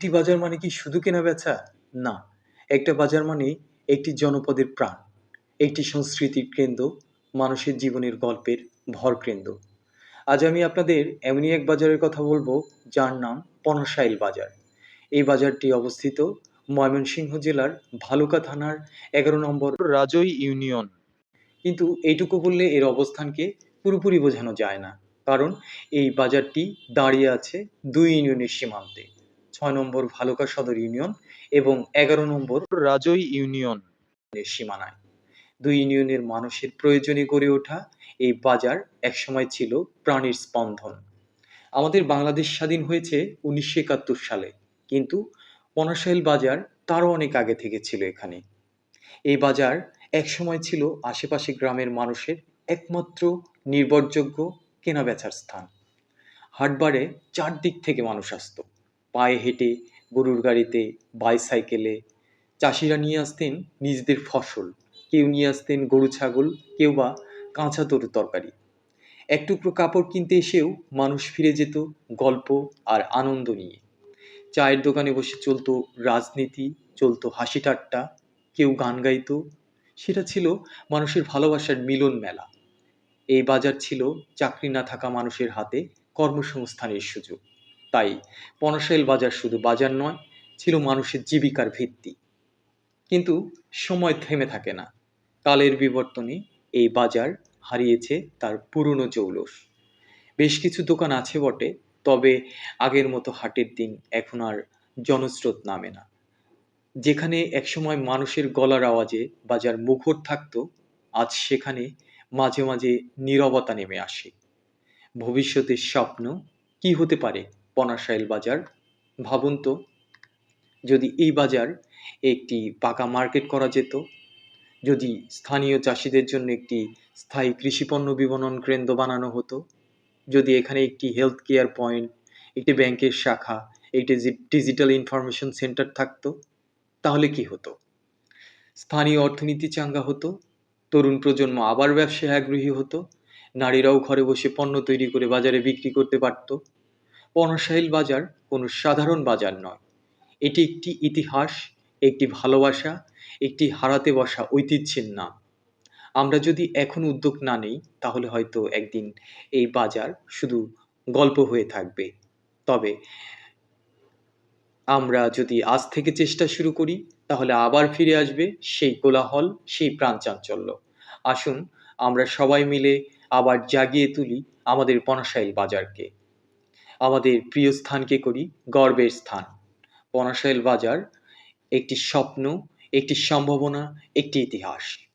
একটি বাজার মানে কি শুধু কেনা-বেচা? না, একটা বাজার মানে একটি জনপদের প্রাণ, একটি সংস্কৃতির কেন্দ্র, মানুষের জীবনের গল্পের ভরকেন্দ্র। আজ আমি আপনাদের এমনই এক বাজারের কথা বলব যার নাম পনসাইল বাজার। এই বাজারটি অবস্থিত ময়মনসিংহ জেলার ভালুকা থানার এগারো নম্বর রাজই ইউনিয়ন কিন্তু এইটুকু বললে এর অবস্থানকে পুরোপুরি বোঝানো যায় না কারণ এই বাজারটি দাঁড়িয়ে আছে দুই ইউনিয়নের সীমান্তে ছয় নম্বর ভালুকা সদর ইউনিয়ন এবং এগারো নম্বর রাজই ইউনিয়ন। সীমানায়। দুই ইউনিয়নের মানুষের প্রয়োজনে গড়ে ওঠা এই বাজার একসময় ছিল প্রাণীর স্পন্দন। আমাদের বাংলাদেশ স্বাধীন হয়েছে উনিশশো একাত্তর সালে কিন্তু পনাশাইল বাজার তারও অনেক আগে থেকে ছিল এখানে। এই বাজার একসময় ছিল আশেপাশে গ্রামের মানুষের একমাত্র নির্ভরযোগ্য কেনাবেচার স্থান। হাটবারে চারদিক থেকে মানুষ আসতো। পায়ে হেঁটে গরুর গাড়িতে বাইসাইকেলে চাষিরা নিয়ে আসতেন নিজেদের ফসল। কেউ নিয়ে আসতেন গরু, ছাগল, কেউ বা কাঁচা তরু তরকারি। এক টুকরো কাপড় কিনতে এসেও মানুষ ফিরে যেত গল্প আর আনন্দ নিয়ে। চায়ের দোকানে বসে চলতো রাজনীতি, চলতো হাসি ঠাট্টা, কেউ গান গাইতো। সেটা ছিল মানুষের ভালোবাসার মিলন মেলা। এই বাজার ছিল চাকরি না থাকা মানুষের হাতে কর্মসংস্থানের সুযোগ। তাই পনসাইল বাজার শুধু বাজার নয়, ছিল মানুষের জীবিকার ভিত্তি। কিন্তু সময় থেমে থাকে না। কালের বিবর্তনে এই বাজার হারিয়েছে তার পুরনো জৌলস। বেশ কিছু দোকান আছে বটে, তবে আগের মতো হাটের দিন এখন আর জনস্রোত নামে না। যেখানে একসময় মানুষের গলার আওয়াজে বাজার মুখর থাকত, আজ সেখানে মাঝে মাঝে নীরবতা নেমে আসে। ভবিষ্যতের স্বপ্ন কি হতে পারে? পনাশাইল বাজার। ভাবুন তো, যদি এই বাজার একটি পাকা মার্কেট করা যেত, যদি স্থানীয় চাষিদের জন্য একটি স্থায়ী কৃষিপণ্য বিপণন কেন্দ্র বানানো হতো, যদি এখানে একটি হেলথ কেয়ার পয়েন্ট একটি ব্যাংকের শাখা, একটি ডিজিটাল ইনফরমেশন সেন্টার থাকতো, তাহলে কি হতো? স্থানীয় অর্থনীতি চাঙ্গা হতো, তরুণ প্রজন্ম আবার ব্যবসায় আগ্রহী হতো, নারীরাও ঘরে বসে পণ্য তৈরি করে বাজারে বিক্রি করতে পারত। পনসাইল বাজার কোনো সাধারণ বাজার নয়। এটি একটি ইতিহাস, একটি ভালোবাসা, একটি হারাতে বসা ঐতিহ্যের নাম। আমরা যদি এখন উদ্যোগ না নেই, তাহলে হয়তো একদিন এই বাজার শুধু গল্প হয়ে থাকবে। তবে আমরা যদি আজ থেকে চেষ্টা শুরু করি, তাহলে আবার ফিরে আসবে সেই কোলাহল, সেই প্রাণচাঞ্চল্য আসুন, আমরা সবাই মিলে আবার জাগিয়ে তুলি আমাদের পনাশাইল বাজারকে। আমাদের প্রিয় স্থানকে করি? গর্বের স্থান। পনাশাইল বাজার একটি স্বপ্ন একটি সম্ভাবনা একটি ইতিহাস।